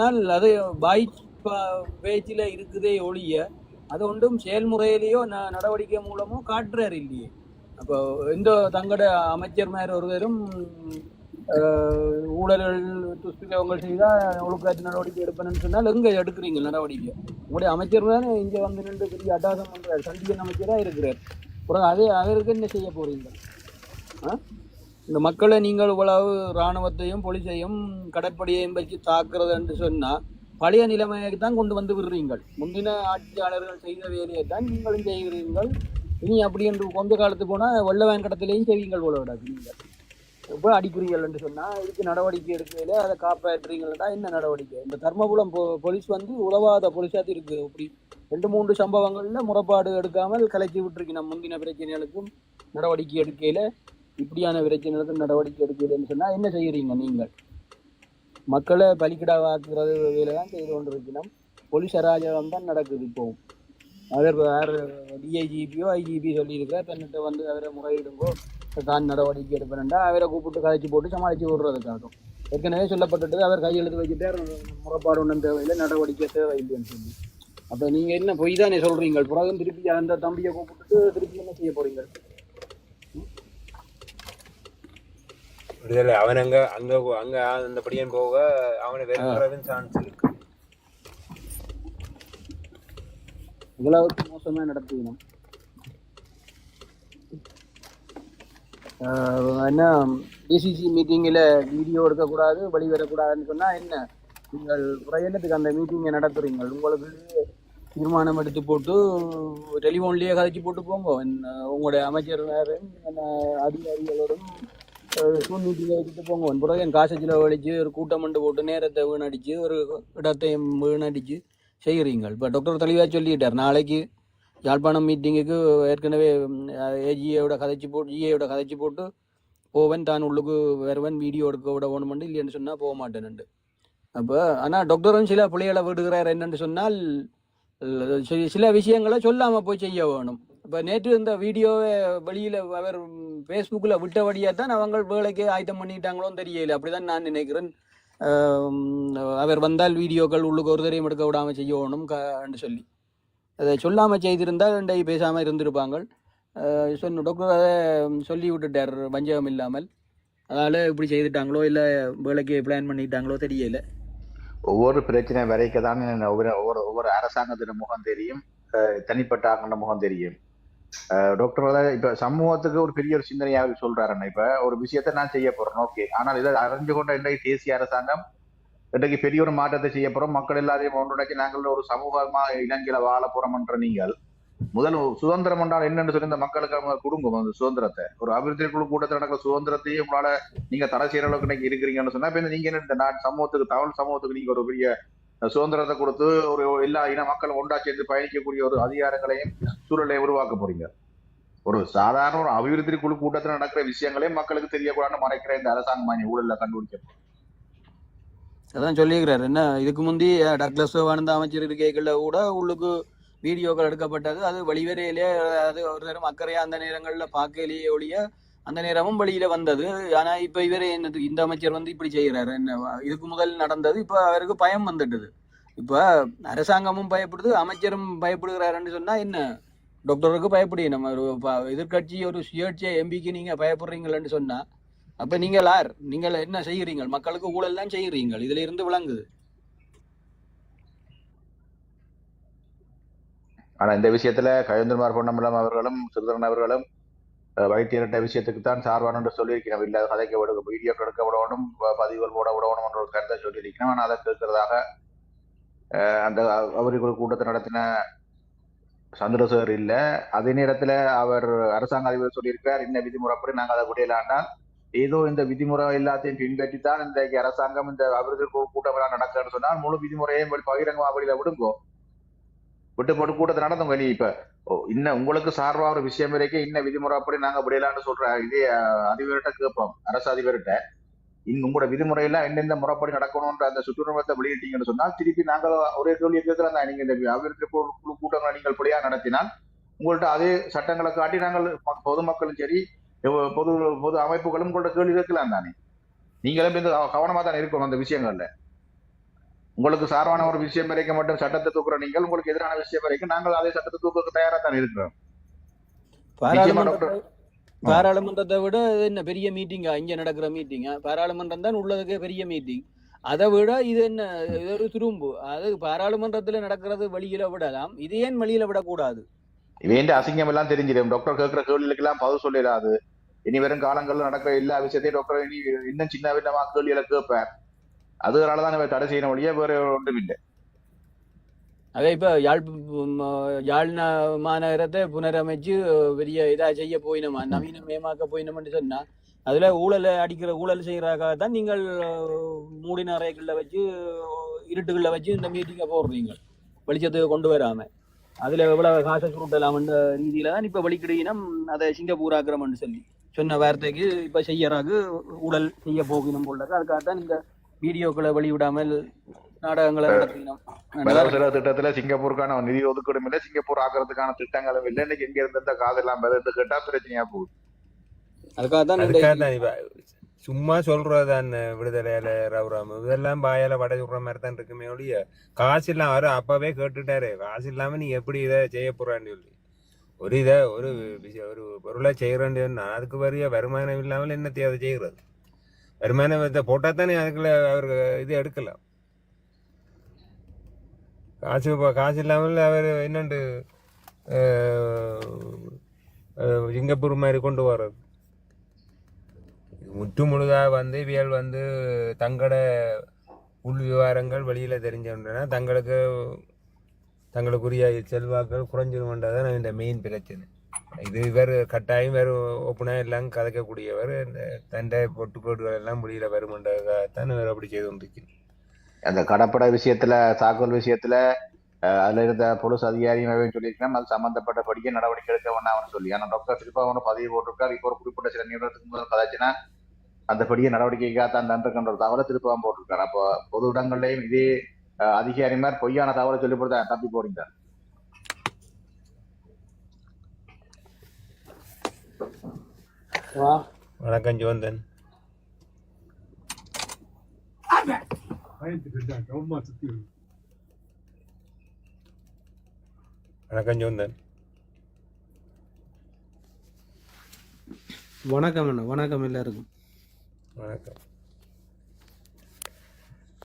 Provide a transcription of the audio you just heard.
ஆனால் அது பாய் பேச்சில் இருக்குதே ஒழிய அது ஒன்றும் செயல்முறையிலேயோ ந- நடவடிக்கை மூலமோ காட்டுறார் இல்லையே. அப்போ எந்த தங்கட அமைச்சர்மார் ஒருவரும் ஊழல்கள் துஷ்பிரயோகங்கள் செய்தால் ஒழுக்காற்று நடவடிக்கை எடுப்பேன்னு சொன்னால் எங்கே எடுக்கிறீங்க நடவடிக்கை? உங்களுடைய அமைச்சர் தான் இங்கே வந்து நின்று பெரிய அட்டாசம் பண்ணுறார் சண்டிகன் அமைச்சராக இருக்கிறார். அப்புறம் அதே அவருக்கு என்ன செய்ய போறீங்க? ஆ? இந்த மக்களை நீங்கள் இவ்வளவு இராணுவத்தையும் போலீஸையும் கடற்படையையும் வச்சு தாக்குறது என்று சொன்னால் பழைய நிலைமையை தான் கொண்டு வந்து விடுறீங்கள். முந்தின ஆட்சியாளர்கள் செய்த வேலையை தான் நீங்களும் செய்கிறீர்கள். இனி அப்படி என்று கொஞ்ச காலத்துக்கு போனால் வெள்ளவேன் கடத்திலையும் செய்வீங்கள் போல விடாது நீங்கள். எவ்வளோ அடிக்கிறீர்கள் என்று சொன்னால் இதுக்கு நடவடிக்கை எடுக்கையில் அதை காப்பாற்றுறீங்கள்டா என்ன நடவடிக்கை? இந்த தர்மபுரம் போ போலீஸ் வந்து உழவாத போலீஸாக இருக்குது. அப்படி ரெண்டு மூன்று சம்பவங்களில் முறைப்பாடு எடுக்காமல் கலைச்சி விட்டுருக்கு நம்ம முந்தின பிரச்சனைகளுக்கும் நடவடிக்கை எடுக்கையில் இப்படியான பிரச்சனைகளுக்கு நடவடிக்கை எடுக்கிறதுன்னு சொன்னால் என்ன செய்கிறீங்க நீங்கள்? மக்களை பலிக்கிடாவாக்குறது வேலை தான் செய்து கொண்டிருக்கணும் போலீஸ் அராஜகம் தான் நடக்குது இப்போ. அவர் வேறு டிஐஜிபியோ ஐஜிபி சொல்லியிருக்கார் தன்னிட்ட வந்து அவரை முறையிடுங்கோ. தான் நடவடிக்கை எடுப்பேன்டா அவரை கூப்பிட்டு கதைச்சி போட்டு சமாளித்து விடுறதுக்காகும் ஏற்கனவே சொல்லப்பட்டது அவர் கையெழுத்து வச்சுட்டார் முறைப்பாடு ஒன்றும் தேவையில்லை நடவடிக்கை தேவையில்லைன்னு சொல்லி. அப்போ நீங்கள் என்ன பொய் தானே சொல்கிறீங்க பிறகு திருப்பி அந்த தம்பியை கூப்பிட்டு திருப்பி என்ன செய்ய போகிறீங்க விடுதலை அவன் அங்க அங்க அங்க அந்த படியன் போக அவனை வெறுக்கிறதுன்னு சான்ஸ் இருக்கு. இவ்வளவுக்கு மோசமா நடத்திக்கணும். என்ன டிசிசி மீட்டிங்கில் வீடியோ எடுக்கக்கூடாது வெளி வரக்கூடாதுன்னு சொன்னால் என்ன? நீங்கள் பிரயோஜனத்துக்கு அந்த மீட்டிங்கை நடத்துறீங்க உங்களுக்கு தீர்மானம் எடுத்து போட்டு டெலிஃபோன்லேயே கதைச்சி போட்டு போங்க. என்ன உங்களுடைய அமைச்சர் அதிகாரிகளோடும் சூன் மீட்டிங்கை போங்க பிறகு என் காசை செலவழிச்சு ஒரு கூட்டம் மண்டு போட்டு நேரத்தை வீணடிச்சு ஒரு இடத்தையும் வீணடிச்சு செய்கிறீங்க இப்போ டாக்டர் தெளிவாக சொல்லிட்டார் நாளைக்கு யாழ்ப்பாணம் மீட்டிங்குக்கு ஏற்கனவே ஏஜிஏயோட கதைச்சி போட்டு ஜிஏயோட கதைச்சி போட்டு போவன் தான் உள்ளுக்கு வருவன் வீடியோ எடுக்க விட வேணுமெண்டு இல்லைன்னு சொன்னால் போக மாட்டேன்ண்டு அப்போ ஆனால் டாக்டரும் சில பிள்ளைகளை விடுகிறார் என்னென்னு சொன்னால் சில விஷயங்களை சொல்லாமல் போய் செய்ய வேணும் இப்போ நேற்று இந்த வீடியோவை வெளியில் அவர் ஃபேஸ்புக்கில் விட்டபடியாக தான் அவங்க வேலைக்கு ஆயத்தம் பண்ணிட்டாங்களோன்னு தெரியல. அப்படி தான் நான் நினைக்கிறேன். அவர் வந்தால் வீடியோக்கள் உள்ளுக்கு ஒரு தரையும் எடுக்க விடாமல் செய்யணும் கன்னு சொல்லி. அதை சொல்லாமல் செய்திருந்தால் ரெண்டை பேசாமல் இருந்திருப்பாங்க. சொன்ன டாக்டர் அதை சொல்லி விட்டுட்டார் வஞ்சகம் இல்லாமல். அதனால் இப்படி செய்துட்டாங்களோ இல்லை வேலைக்கு பிளான் பண்ணிட்டாங்களோ தெரியல. ஒவ்வொரு பிரச்சனை வரைக்க தான் ஒவ்வொரு ஒவ்வொரு ஒவ்வொரு அரசாங்கத்தின் முகம் தெரியும். தனிப்பட்ட ஆக்கின முகம் தெரியும். டாக்டர் இப்ப சமூகத்துக்கு ஒரு பெரிய ஒரு சிந்தனையாக சொல்றாருன்னா இப்ப ஒரு விஷயத்தை நான் செய்ய போறேன். ஓகே ஆனால் இதை அறிஞ்சு கொண்ட இன்றைக்கு தேசிய அரசாங்கம் இன்றைக்கு பெரிய ஒரு மாற்றத்தை செய்ய போறோம். மக்கள் எல்லாரையும் ஒன்றுடைக்கு நாங்கள் ஒரு சமூகமா இலங்கையில வாழ போறோம்ன்ற நீங்கள் முதல் சுதந்திரம் என்றால் என்னன்னு சொல்லி இந்த மக்களுக்கு அவங்க அந்த சுதந்திரத்தை. ஒரு அபிவிருத்தி குழு கூட்டத்தில் நடக்கிற சுதந்திரத்தையும் உங்களால நீங்க தடை செய்யற அளவுக்கு இன்னைக்கு இருக்கிறீங்கன்னு சொன்னா இப்ப நீங்க என்ன இந்த நாட்டு சமூகத்துக்கு தமிழ் சமூகத்துக்கு நீங்க ஒரு பெரிய சுதந்திரத்தை கொடுத்து ஒரு எல்லா இன மக்களும் ஒன்றா சேர்ந்து பயணிக்கக்கூடிய ஒரு அதிகாரங்களையும் சூழலை உருவாக்க போறீங்க. ஒரு சாதாரண ஒரு அபிவிருத்தி குழு கூட்டத்தில் நடக்கிற விஷயங்களையும் மக்களுக்கு தெரியக்கூடாதுன்னு மறைக்கிற இந்த அரசாங்கம் ஊழல்ல கண்டுபிடிக்க அதான் சொல்லியிருக்கிறார். என்ன இதுக்கு முந்தி டக்ளஸ் வாழ்ந்த அமைச்சர் இருக்கைகளில் கூட உள்ளுக்கு வீடியோக்கள் எடுக்கப்பட்டது. அது வெளிவரையிலே அது ஒரு நேரம் அக்கறையா அந்த நேரங்களில் பார்க்கலையே ஒழிய அந்த நேரமும் வெளியில வந்தது. ஆனா இப்ப இவரே என்னது இந்த அமைச்சர் வந்து இப்படி செய்கிறாரு என்ன இதுக்கு முதல் நடந்தது இப்ப அவருக்கு பயம் வந்துட்டது. இப்ப அரசாங்கமும் பயப்படுது அமைச்சரும் பயப்படுகிறாருன்னு சொன்னா என்ன? டாக்டருக்கு பயப்படி நம்ம ஒரு ப- எதிர்க்கட்சி ஒரு சுயேட்சை எம்பிக்கு நீங்க பயப்படுறீங்களன்னு சொன்னா அப்ப நீங்கள் யார் நீங்கள் என்ன செய்கிறீங்க மக்களுக்கு ஊழல் தான் செய்கிறீங்க இதுல இருந்து விளங்குது. ஆனா இந்த விஷயத்துல கயந்திரமார் பொன்னம்பலம் அவர்களும் சிறுதரன் அவர்களும் அஹ், வைத்தியர்கிட்ட விஷயத்துக்கு தான் சார்பான என்று சொல்லியிருக்கிறோம். இல்ல கதைக்க விட வீடியோ எடுக்க விடணும் பதிவுகள் போட விடணும் என்ற ஒரு கருத்தை சொல்லியிருக்கிறோம். ஆனால் அதை கேட்கிறதாக அந்த அவர்கள் கூட்டத்தை நடத்தின சந்திரசேகர் இல்ல. அதே நேரத்துல அவர் அரசாங்க அதிபர் சொல்லியிருக்கார் இந்த விதிமுறைப்படி நாங்க அதை விடையிலாண்டா ஏதோ இந்த விதிமுறை எல்லாத்தையும் பின்பற்றி தான் இன்றைக்கு அரசாங்கம் இந்த அபிவிருத்தி கூட்டம் எல்லாம் நடக்குதுன்னு சொன்னால் முழு விதிமுறையும் பகிரங்க பகிரங்கமா வெளியில விடுங்கோ. விட்டு போட்டு கூட்டத்தை நடந்தவங்க நீ இப்ப? இன்னும் இன்ன உங்களுக்கு சார்பா ஒரு விஷயம் வரைக்கும் இன்ன விதிமுறைப்படி நாங்க விடையலான்னு சொல்ற இதே அதிபர்கிட்ட கேட்போம் அரசு அதிபர்கிட்ட. இன்னும் உங்களோட விதிமுறையெல்லாம் எந்தெந்த முறைப்படி நடக்கணும்ன்ற அந்த சுற்றுலாத்தை வெளியிட்டீங்கன்னு சொன்னால் திருப்பி நாங்கள் ஒரே கேள்வி கேட்கிறோம் தான். நீங்க இந்த அபிவிருத்தி குழு குழு கூட்டங்களை நீங்கள் படியா நடத்தினால் உங்கள்ட்ட அதே சட்டங்களை காட்டி நாங்கள் பொதுமக்களும் சரி பொது பொது அமைப்புகளும் உங்கள்ட்ட கேள்வி கேட்கலாம் தானே. நீங்களும் இந்த கவனமா தான் இருக்கணும் அந்த விஷயங்கள்ல. உங்களுக்கு சார்பான ஒரு விஷயம் வரைக்கும் மட்டும் சட்டத்தை தூக்குற நீங்கள் உங்களுக்கு எதிரான விஷயம் வரைக்கும் நாங்கள் அதே சட்டத்தை தூக்க தயாரா தான் இருக்கிறோம். பாராளுமன்றத்தை விட என்ன பெரிய மீட்டிங்கா இங்க நடக்கிற மீட்டிங்கா பாராளுமன்றம் தான் உள்ளதுக்கே பெரிய மீட்டிங் அதை விட இது என்ன? இது ஒரு துரும்பு. அது பாராளுமன்றத்துல நடக்கிறது வெளியில விடலாம். இது ஏன் வெளியில விடக்கூடாது? வேண்ட அசிங்கம் எல்லாம் தெரிஞ்சிடும்? டாக்டர் கேட்கிற கேள்விகளுக்கு எல்லாம் பதில் சொல்லிடாது. இனி வரும் காலங்கள்ல நடக்கிற எல்லா விஷயத்தையும் டாக்டர் இனி இன்னும் சின்ன விதமா கேள்விகளை கேட்பார். அதனாலதான் இவர் தடை செய்யணும் ஒழிய வேற ஒன்றும் இல்லை அதே இப்ப யாழ் யாழ் மாநகரத்தை புனரமைச்சு பெரிய இதா செய்ய போயினோமா? நவீனமயமாக்க போயினோம்னு சொன்னா அதுல ஊழலை அடிக்கிற ஊழல் செய்யறதுக்காக தான் நீங்கள் மூடின அறைகள்ல வச்சு இருட்டுகள்ல வச்சு இந்த மீட்டிங்கை போடுறீங்க. வெளிச்சத்துக்கு கொண்டு வராம. அதுல எவ்வளவு காசை சுருட்டலாம்ன்ற ரீதியில தான் இப்ப வெளிக்கிடுயினம் அதை சிங்கப்பூர் ஆக்கிரமம்னு சொல்லி சொன்ன வார்த்தைக்கு இப்ப செய்யறாக்கு ஊழல் செய்ய போகணும் போல அதுக்காக தான் இந்த வீடியோக்களை வெளிவிடாமல் நாடகங்களை நடத்தினோம். திட்டத்துல சிங்கப்பூருக்கான நிதி ஒதுக்கீடும் இல்லை. சிங்கப்பூர் ஆக்குறதுக்கான திட்டங்களும் இல்லை. இன்னைக்கு எங்க இருந்து இந்த காதெல்லாம் வருது கேட்டா பிரச்சனையா போகுது. அதுக்காக தான் சும்மா சொல்றதுதான் விடுதலையில ரவுராம் இதெல்லாம் பாயால வடை சுடுற மாதிரி தான் இருக்குமே ஒழிய காசு இல்லாம அவரு அப்பவே கேட்டுட்டாரு. காசு இல்லாம நீ எப்படி இதை செய்ய போறான்னு சொல்லி. ஒரு இதை ஒரு ஒரு பொருளை செய்யறேன்னு சொன்னா அதுக்கு வரிய வருமானம் இல்லாமல் என்னத்தையும் அதை செய்யறது? வருமானத்தை போட்டால் தானே அதுக்குள்ள அவருக்கு இது எடுக்கலாம் காசு காசு இல்லாமல் அவர் என்னண்டு சிங்கப்பூர் மாதிரி கொண்டு வர்றது. முற்று முழுதாக வந்து இவியல் வந்து தங்களோட உள் விவகாரங்கள் வெளியில் தெரிஞ்சோன்னா தங்களுக்கு தங்களுக்குரிய செல்வாக்கள் குறைஞ்சிருமன்றதான் இந்த மெயின் பிரச்சனை. இது வேறு கட்டாயம் வேறு ஓப்பனாக எல்லாம் கதைக்கக்கூடியவர் இந்த தண்டை பொட்டுக்கோடுகள் எல்லாம் வெளியில் வருமன்றதாகத்தான் வேறு அப்படி செய்து வந்துருக்கு அந்த கடப்படை விஷயத்துல தாக்குதல் விஷயத்துல அஹ், அதுல இருந்த பொலிஸ் அதிகாரியும் சொல்லியிருக்கேன் அது சம்பந்தப்பட்ட படிக்க நடவடிக்கை எடுக்க வேணாம்னு சொல்லி. ஆனா டாக்டர் திருப்பா அவனும் பதிவு போட்டிருக்காரு. இப்போ ஒரு குறிப்பிட்ட சில நிமிடத்துக்கு முதல் கதாச்சுன்னா அந்த படிய நடவடிக்கைக்காக தான் தண்டிருக்கின்ற ஒரு தகவலை திருப்பம் போட்டிருக்காரு. அப்போ பொது இடங்கள்லயும் இதே அஹ், அதிகாரி மாதிரி பொய்யான தகவலை சொல்லி போட்டு தப்பி போறீங்க வணக்கம் ஜோந்தன். வணக்கம் ஜோந்தன். வணக்கம் அண்ணா வணக்கம் எல்லாருக்கும். வணக்கம்.